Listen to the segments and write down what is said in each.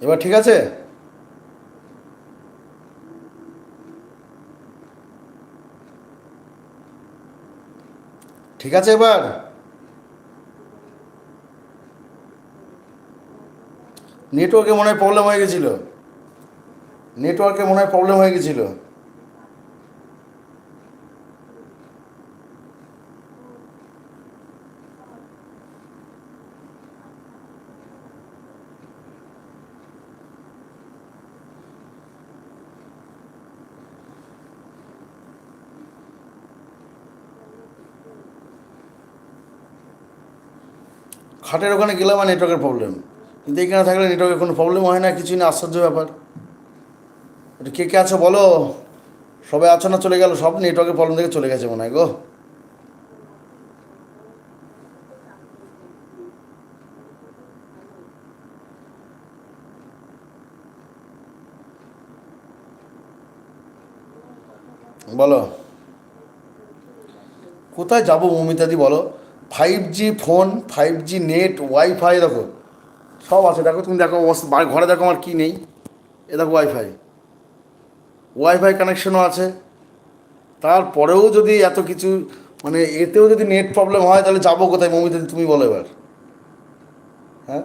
এবার ঠিক আছে? ঠিক আছে এবার? নেটওয়ার্কে মনে হয় প্রবলেম হয়ে গেছিল। নেটওয়ার্কে মনে হয় প্রবলেম হয়ে গেছিল। খাটের ওখানে গেলাম আর নেটওয়ার্কের প্রবলেম কিন্তু এখানে থাকলে নেটওয়ার্কের কোনো প্রবলেম হয় না, কিছুই না, আশ্চর্য ব্যাপার। এটা কে কে আছো বলো? সবাই আছো না চলে গেল? সব নেটওয়ার্কের প্রবলেম থেকে চলে গেছে মনে হয় গো। বলো। কোথায় যাব মমিতাদি বলো? Five G phone five G net wifi দেখো, সব আছে। দেখো তুমি দেখো ঘরে দেখো আমার কী নেই। এ দেখো ওয়াইফাই ওয়াইফাই কানেকশনও আছে। তারপরেও যদি এত কিছু মানে এতেও যদি নেট প্রবলেম হয়, তাহলে যাব কোথায়? মমিতে, তুমি বলো এবার। হ্যাঁ?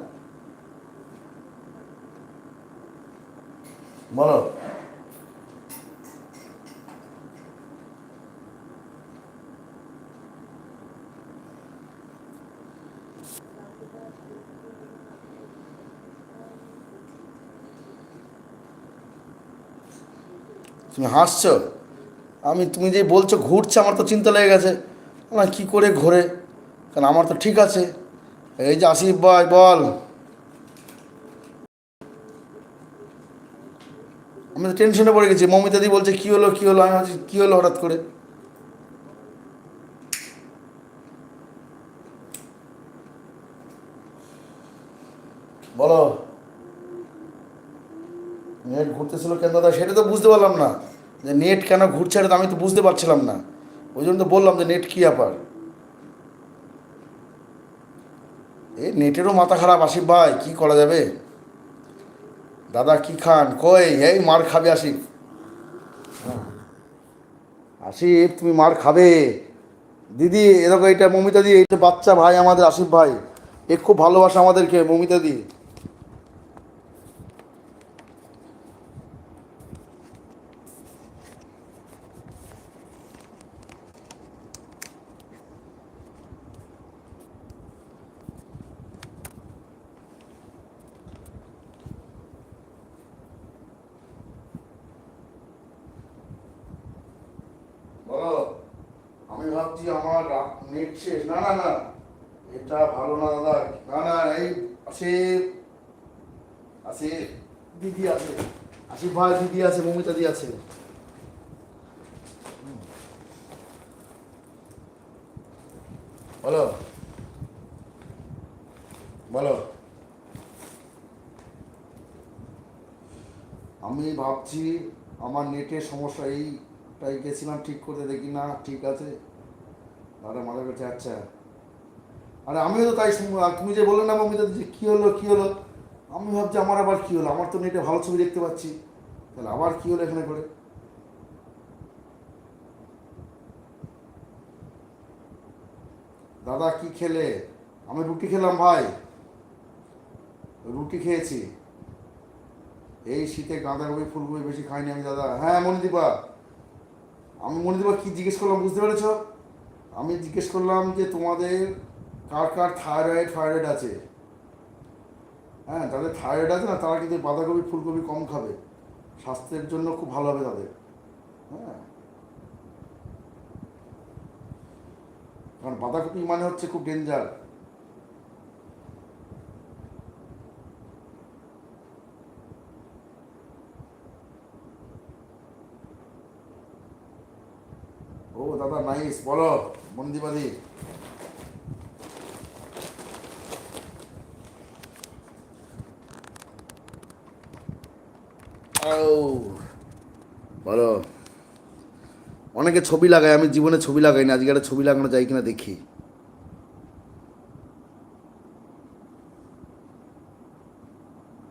বলো। তুমি হাসছো? আমি, তুমি যে বলছো ঘুরছে, আমার তো চিন্তা লেগে গেছে। না, কী করে ঘোরে? কারণ আমার তো ঠিক আছে। এই যে আসিফ ভাই, বল। আমি তো টেনশনে পড়ে গেছি। মমিতাদি বলছে, কী হলো কী হলো? আমি ভাবছি, কী হলো হঠাৎ করে? বলো। নেট ঘুরতেছিল কেন দাদা? সেটা তো বুঝতে পারলাম না। যে নেট কেন ঘুরছে এটা আমি তো বুঝতে পারছিলাম না। ওই জন্য তো বললাম যে নেট কী ব্যাপার? এই নেটেরও মাথা খারাপ, আসিফ ভাই, কি করা যাবে? দাদা কি খান? কই? এই মার খাবে আসিফ। আসিফ, তুমি মার খাবে। দিদি এরকম এটা মমিতা দি, এই বাচ্চা ভাই আমাদের, আসিফ ভাই। এ খুব ভালোবাসে আমাদেরকে, মমিতা দি বলো আমি ভাবছি আমার নেট শেষ। না না না, এটা ভালো না দাদা। না না, এই আসিফ আসিফ, দিদি আছে। আসিফ ভাই, দিদি আছে, মমিতা দি আছে। বলো। বলো। আমি ভাবছি আমার নেটের সমস্যা এইটাই গেছিলাম ঠিক করতে, দেখি না ঠিক আছে। দাদা মাথা করছে আচ্ছা। আরে আমিও তো তাই তুমি যে বললে না মমিতা যে কী হলো কী হলো? আমি ভাবছি আমার আবার কী হলো? আমার তো নেটে ভালো ছবি দেখতে পাচ্ছি। তাহলে আবার কী হলো এখানে করে? দাদা কি খেলে? আমি রুটি খেলাম ভাই। রুটি খেয়েছি। এই শীতে গাঁদাকপি ফুলকপি বেশি খাইনি আমি, দাদা। হ্যাঁ মনিদীপা আমি মনিদীপা কি জিজ্ঞেস করলাম, বুঝতে পেরেছ? আমি জিজ্ঞেস করলাম যে তোমাদের কার কার থাইরয়েড ফাইরয়েড আছে? হ্যাঁ যাদের থাইরয়েড আছে না? তারা কিন্তু বাঁধাকপি, ফুলকপি কম খাবে। স্বাস্থ্যের জন্য খুব ভালো হবে তাদের। হ্যাঁ। কারণ বাঁধাকপি মানে হচ্ছে খুব ডেঞ্জার। ও, দাদা, নাইস, বলো। মন্দিবাদি বলো। অনেকে ছবি লাগায়, আমি জীবনে ছবি লাগাই না আজকে একটা ছবি লাগানো যায় কিনা দেখি।